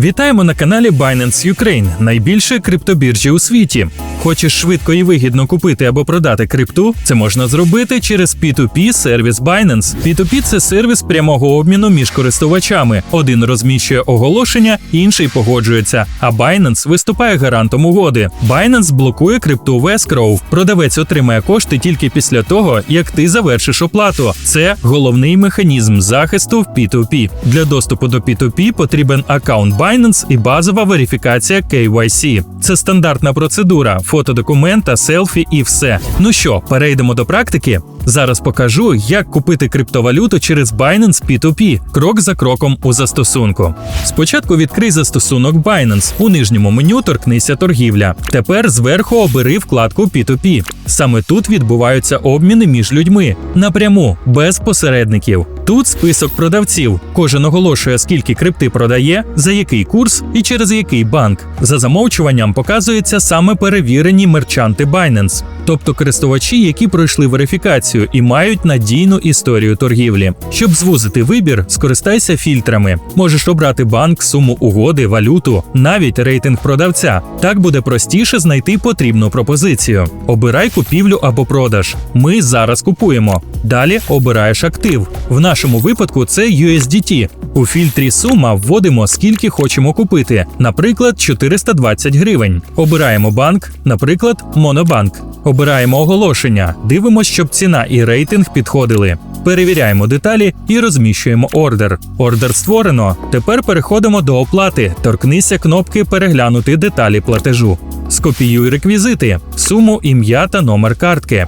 Вітаємо на каналі Binance Ukraine, найбільшої криптобіржі у світі. Хочеш швидко і вигідно купити або продати крипту? Це можна зробити через P2P сервіс Binance. P2P – це сервіс прямого обміну між користувачами. Один розміщує оголошення, інший погоджується. А Binance виступає гарантом угоди. Binance блокує крипту в escrow. Продавець отримає кошти тільки після того, як ти завершиш оплату. Це головний механізм захисту в P2P. Для доступу до P2P потрібен аккаунт Binance і базова верифікація KYC. Це стандартна процедура, фотодокумента, селфі і все. Ну що, перейдемо до практики. Зараз покажу, як купити криптовалюту через Binance P2P, крок за кроком у застосунку. Спочатку відкрий застосунок Binance. У нижньому меню торкнися торгівля. Тепер зверху обери вкладку P2P. Саме тут відбуваються обміни між людьми напряму, без посередників. Тут список продавців. Кожен оголошує, скільки крипти продає, за який курс і через який банк. За замовчуванням показуються саме перевірені мерчанти Binance, тобто користувачі, які пройшли верифікацію і мають надійну історію торгівлі. Щоб звузити вибір, скористайся фільтрами. Можеш обрати банк, суму угоди, валюту, навіть рейтинг продавця. Так буде простіше знайти потрібну пропозицію. Обирай купівлю або продаж. Ми зараз купуємо. Далі обираєш актив. В нашому випадку це USDT. У фільтрі сума вводимо скільки хочемо купити, наприклад, 420 гривень. Обираємо банк, наприклад, Монобанк. Обираємо оголошення, дивимося, щоб ціна і рейтинг підходили. Перевіряємо деталі і розміщуємо ордер. Ордер створено. Тепер переходимо до оплати. Торкнися кнопки Переглянути деталі платежу. Скопіюй реквізити, суму, ім'я та номер картки.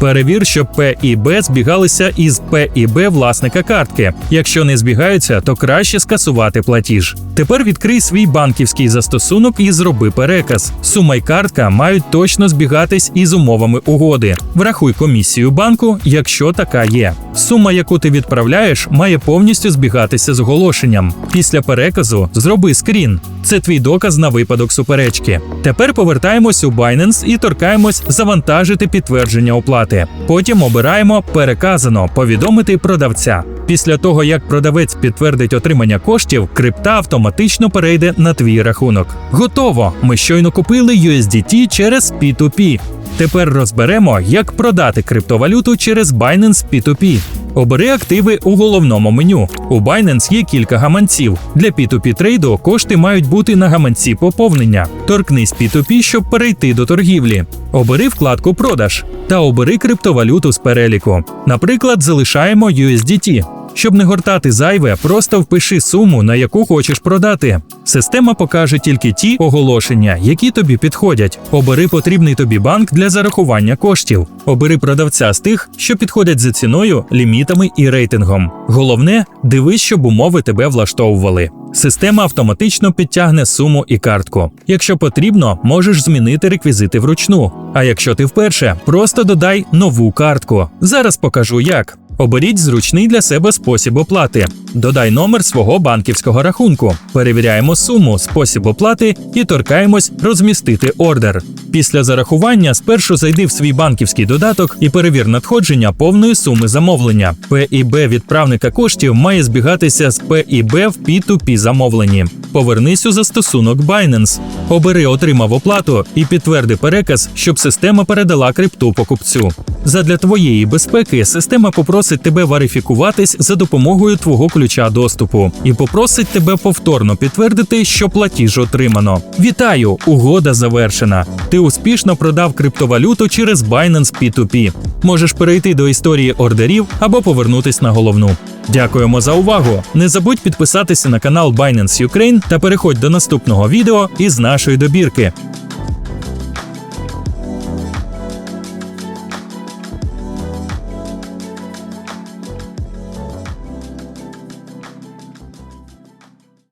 Перевір, щоб П і Б збігалися із П і Б власника картки. Якщо не збігаються, то краще скасувати платіж. Тепер відкрий свій банківський застосунок і зроби переказ. Сума й картка мають точно збігатись із умовами угоди. Врахуй комісію банку, якщо така є. Сума, яку ти відправляєш, має повністю збігатися з оголошенням. Після переказу зроби скрін. Це твій доказ на випадок суперечки. Тепер повертаємось у Binance і торкаємось завантажити підтвердження оплати. Потім обираємо переказано повідомити продавця. Після того, як продавець підтвердить отримання коштів, крипта автоматично перейде на твій рахунок. Готово! Ми щойно купили USDT через P2P. Тепер розберемо, як продати криптовалюту через Binance P2P. Обери активи у головному меню. У Binance є кілька гаманців. Для P2P трейду кошти мають бути на гаманці поповнення. Торкнись P2P, щоб перейти до торгівлі. Обери вкладку Продаж та обери криптовалюту з переліку. Наприклад, залишаємо USDT. Щоб не гортати зайве, просто впиши суму, на яку хочеш продати. Система покаже тільки ті оголошення, які тобі підходять. Обери потрібний тобі банк для зарахування коштів. Обери продавця з тих, що підходять за ціною, лімітами і рейтингом. Головне, дивись, щоб умови тебе влаштовували. Система автоматично підтягне суму і картку. Якщо потрібно, можеш змінити реквізити вручну. А якщо ти вперше, просто додай нову картку. Зараз покажу як. Оберіть зручний для себе спосіб оплати. Додай номер свого банківського рахунку. Перевіряємо суму, спосіб оплати і торкаємось розмістити ордер. Після зарахування спершу зайди в свій банківський додаток і перевір надходження повної суми замовлення. П і Б відправника коштів має збігатися з П і Б в P2P замовленні. Повернись у застосунок Binance. Обери отримав оплату і підтверди переказ, щоб система передала крипту покупцю. Задля твоєї безпеки система попросить тебе верифікуватись за допомогою твого ключа доступу і попросить тебе повторно підтвердити, що платіж отримано. Вітаю! Угода завершена. Ти успішно продав криптовалюту через Binance P2P. Можеш перейти до історії ордерів або повернутись на головну. Дякуємо за увагу! Не забудь підписатися на канал Binance Ukraine та переходь до наступного відео із нашої добірки.